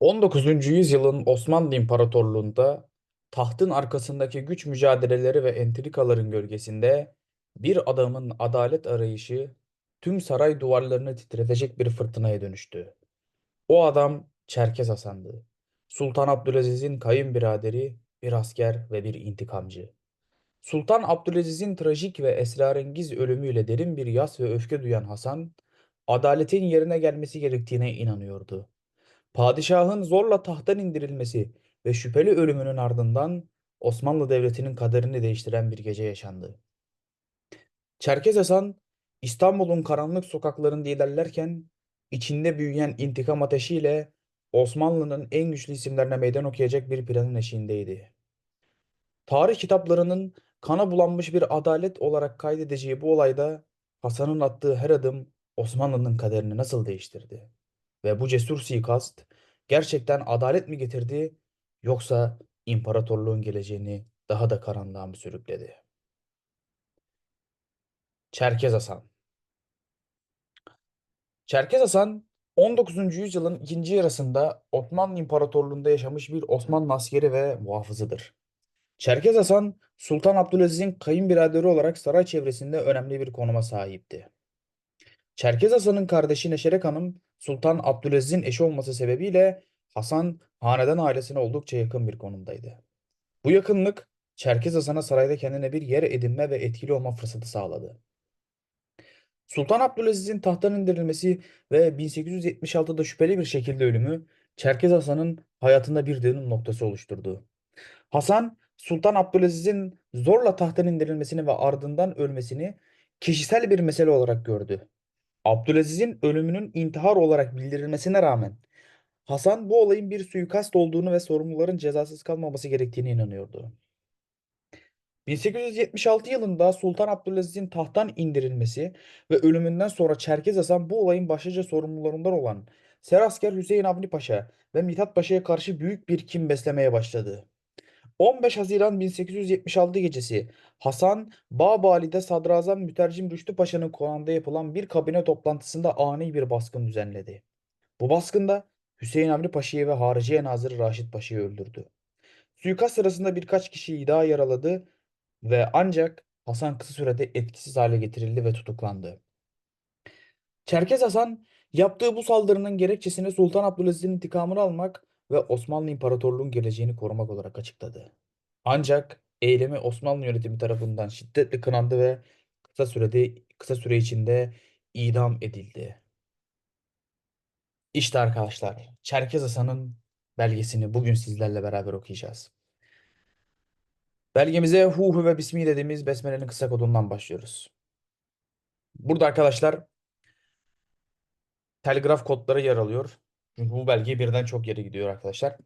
19. yüzyılın Osmanlı İmparatorluğu'nda tahtın arkasındaki güç mücadeleleri ve entrikaların gölgesinde bir adamın adalet arayışı tüm saray duvarlarını titretecek bir fırtınaya dönüştü. O adam Çerkez Hasan'dı. Sultan Abdülaziz'in kayınbiraderi, bir asker ve bir intikamcı. Sultan Abdülaziz'in trajik ve esrarengiz ölümüyle derin bir yas ve öfke duyan Hasan, adaletin yerine gelmesi gerektiğine inanıyordu. Padişahın zorla tahttan indirilmesi ve şüpheli ölümünün ardından Osmanlı Devleti'nin kaderini değiştiren bir gece yaşandı. Çerkez Hasan İstanbul'un karanlık sokaklarında ilerlerken içinde büyüyen intikam ateşiyle Osmanlı'nın en güçlü isimlerine meydan okuyacak bir planın eşiğindeydi. Tarih kitaplarının kana bulanmış bir adalet olarak kaydedeceği bu olayda Hasan'ın attığı her adım Osmanlı'nın kaderini nasıl değiştirdi? Ve bu cesur suikast gerçekten adalet mi getirdi yoksa imparatorluğun geleceğini daha da karanlığa mı sürükledi? Çerkez Hasan Çerkez Hasan 19. yüzyılın ikinci yarısında Osmanlı İmparatorluğu'nda yaşamış bir Osmanlı askeri ve muhafızıdır. Çerkez Hasan, Sultan Abdülaziz'in kayınbiraderi olarak saray çevresinde önemli bir konuma sahipti. Çerkez Hasan'ın kardeşi Neşerek Hanım, Sultan Abdülaziz'in eşi olması sebebiyle Hasan, hanedan ailesine oldukça yakın bir konumdaydı. Bu yakınlık, Çerkez Hasan'a sarayda kendine bir yer edinme ve etkili olma fırsatı sağladı. Sultan Abdülaziz'in tahttan indirilmesi ve 1876'da şüpheli bir şekilde ölümü, Çerkez Hasan'ın hayatında bir dönüm noktası oluşturdu. Hasan, Sultan Abdülaziz'in zorla tahttan indirilmesini ve ardından ölmesini kişisel bir mesele olarak gördü. Abdülaziz'in ölümünün intihar olarak bildirilmesine rağmen Hasan bu olayın bir suikast olduğunu ve sorumluların cezasız kalmaması gerektiğine inanıyordu. 1876 yılında Sultan Abdülaziz'in tahttan indirilmesi ve ölümünden sonra Çerkez Hasan bu olayın başlıca sorumlularından olan Serasker Hüseyin Avni Paşa ve Mithat Paşa'ya karşı büyük bir kin beslemeye başladı. 15 Haziran 1876 gecesi Hasan Bağbali'de Sadrazam Mütercim Rüştü Paşa'nın konağında yapılan bir kabine toplantısında ani bir baskın düzenledi. Bu baskında Hüseyin Avni Paşa'yı ve Hariciye Nazırı Raşit Paşa'yı öldürdü. Suikast sırasında birkaç kişiyi daha yaraladı ve ancak Hasan kısa sürede etkisiz hale getirildi ve tutuklandı. Çerkez Hasan yaptığı bu saldırının gerekçesini Sultan Abdülaziz'in intikamını almak ve Osmanlı İmparatorluğu'nun geleceğini korumak olarak açıkladı. Ancak eylemi Osmanlı yönetimi tarafından şiddetle kınandı ve kısa sürede kısa süre içinde idam edildi. İşte arkadaşlar, Çerkez Hasan'ın belgesini bugün sizlerle beraber okuyacağız. Belgemize Hu Hu ve Bismi dediğimiz Besmele'nin kısa kodundan başlıyoruz. Burada arkadaşlar telgraf kodları yer alıyor. Çünkü bu belge birden çok yere gidiyor arkadaşlar.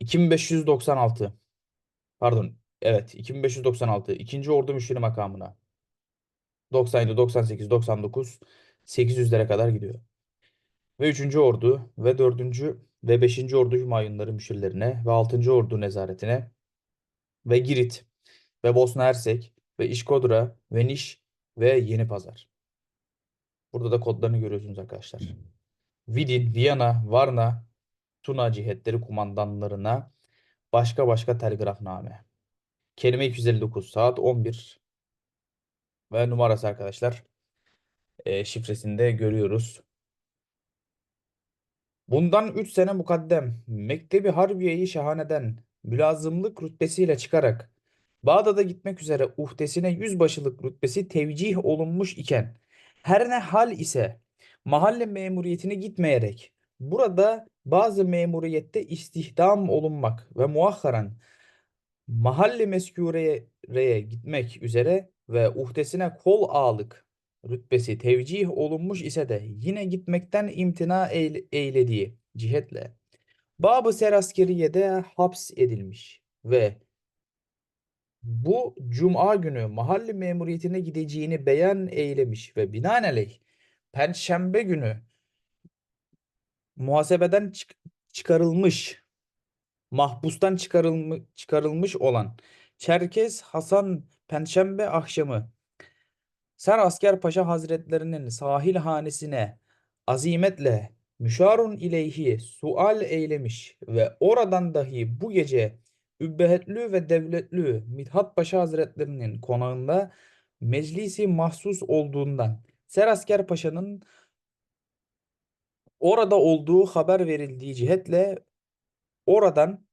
2596 pardon evet 2596 2. Ordu Müşiri makamına 97, 98, 99 800'lere kadar gidiyor. Ve 3. Ordu ve 4. ve 5. Ordu Hümayunları müşirlerine ve 6. Ordu nezaretine ve Girit ve Bosna Hersek ve İşkodra ve Niş ve Yeni Pazar. Burada da kodlarını görüyorsunuz arkadaşlar. Vidin, Viyana, Varna, Tuna cihetleri kumandanlarına başka başka telgrafname. Kelime 259 saat 11 ve numarası arkadaşlar e, şifresinde görüyoruz. Bundan 3 sene mukaddem Mektebi Harbiye-i Şahane'den mülazımlık rütbesiyle çıkarak Bağdat'a gitmek üzere uhdesine yüzbaşılık rütbesi tevcih olunmuş iken her ne hal ise mahalle memuriyetine gitmeyerek burada bazı memuriyette istihdam olunmak ve muahharan mahalle meskureye gitmek üzere ve uhdesine kol ağalık rütbesi tevcih olunmuş ise de yine gitmekten imtina eyle- eylediği cihetle Babı Seraskeriye'de haps edilmiş ve bu cuma günü mahalle memuriyetine gideceğini beyan eylemiş ve binaenaleyh Perşembe günü muhasebeden çık- çıkarılmış, mahpustan çıkarılmış, çıkarılmış olan Çerkez Hasan Perşembe akşamı Ser Asker Paşa Hazretlerinin sahil hanesine azimetle müşarun ileyhi sual eylemiş ve oradan dahi bu gece übbehetlü ve devletlü Mithat Paşa Hazretlerinin konağında meclisi mahsus olduğundan Serasker Paşa'nın orada olduğu haber verildiği cihetle oradan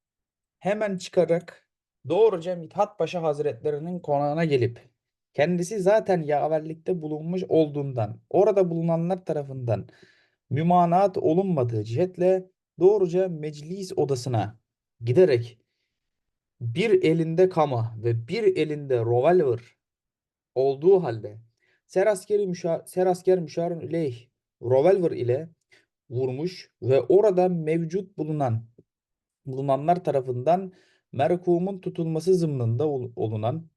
hemen çıkarak doğruca Mithat Paşa Hazretlerinin konağına gelip kendisi zaten yaverlikte bulunmuş olduğundan orada bulunanlar tarafından mümanaat olunmadığı cihetle doğruca meclis odasına giderek bir elinde kama ve bir elinde revolver olduğu halde seraskeri müşa serasker müşarın ileyh revolver ile vurmuş ve orada mevcut bulunan bulunanlar tarafından merhumun tutulması zımnında ol- olunan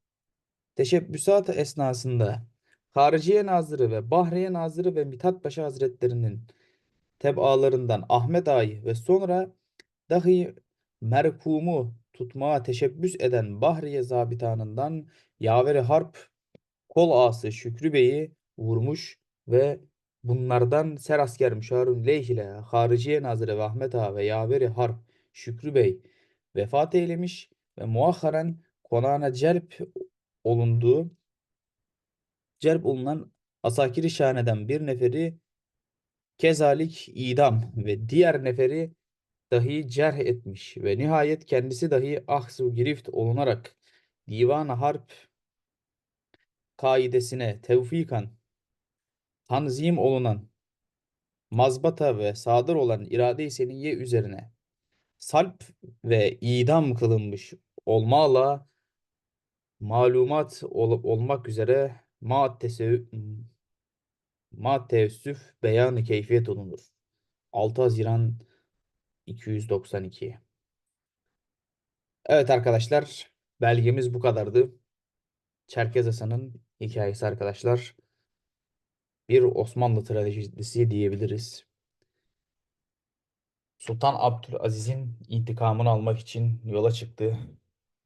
teşebbüsat esnasında Hariciye Nazırı ve Bahriye Nazırı ve Mithat Paşa Hazretlerinin tebaalarından Ahmet Ağa'yı ve sonra dahi merhumu tutmaya teşebbüs eden Bahriye zabitanından Yaveri Harp kol ağası Şükrü Bey'i vurmuş ve bunlardan Serasker Müşarun Leyh ile Hariciye Nazırı ve Ahmet Ağa ve Yaveri Harp Şükrü Bey vefat eylemiş ve muahharen konağına celp olunduğu celp olunan Asakir-i Şahane'den bir neferi kezalik idam ve diğer neferi dahi cerh etmiş ve nihayet kendisi dahi ahsu girift olunarak divan harp kaidesine tevfikan tanzim olunan mazbata ve sadır olan irade-i seniye üzerine salp ve idam kılınmış olmağla malumat ol- olmak üzere ma tesev ma beyanı keyfiyet olunur. 6 Haziran 292 Evet arkadaşlar belgemiz bu kadardı. Çerkez Hasan'ın hikayesi arkadaşlar. Bir Osmanlı trajedisi diyebiliriz. Sultan Abdülaziz'in intikamını almak için yola çıktı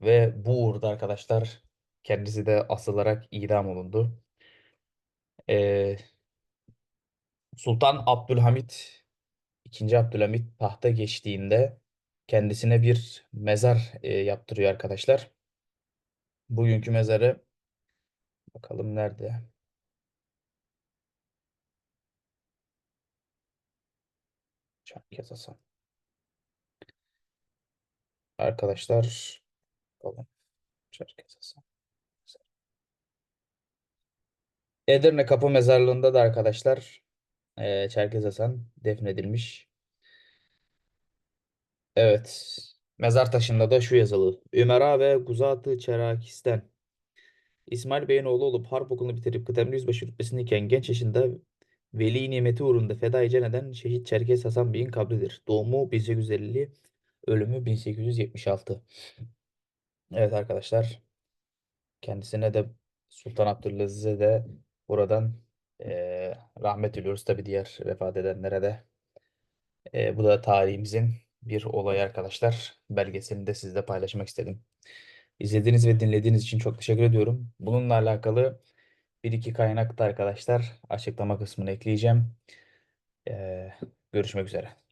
ve bu uğurda arkadaşlar kendisi de asılarak idam olundu. Ee, Sultan Abdülhamit II. Abdülhamit tahta geçtiğinde kendisine bir mezar e, yaptırıyor arkadaşlar. Bugünkü mezarı bakalım nerede? Çerkez Hasan. Arkadaşlar bakalım. Çerkez Hasan. Edirne Kapı Mezarlığı'nda da arkadaşlar e, Çerkez Hasan defnedilmiş. Evet. Mezar taşında da şu yazılı. Ümera ve Guzat-ı Çerakistan. İsmail Bey'in oğlu olup harp okulunu bitirip kıdemli yüzbaşı rütbesindeyken genç yaşında veli nimeti uğrunda feda icen eden şehit Çerkez Hasan Bey'in kabridir. Doğumu 1850, ölümü 1876. Evet arkadaşlar. Kendisine de Sultan Abdülaziz'e de buradan eee, rahmet diliyoruz. Tabi diğer vefat edenlere de. Eee, bu da tarihimizin bir olayı arkadaşlar. Belgeselini de sizle paylaşmak istedim. İzlediğiniz ve dinlediğiniz için çok teşekkür ediyorum. Bununla alakalı bir iki kaynak da arkadaşlar açıklama kısmına ekleyeceğim. Eee, görüşmek üzere.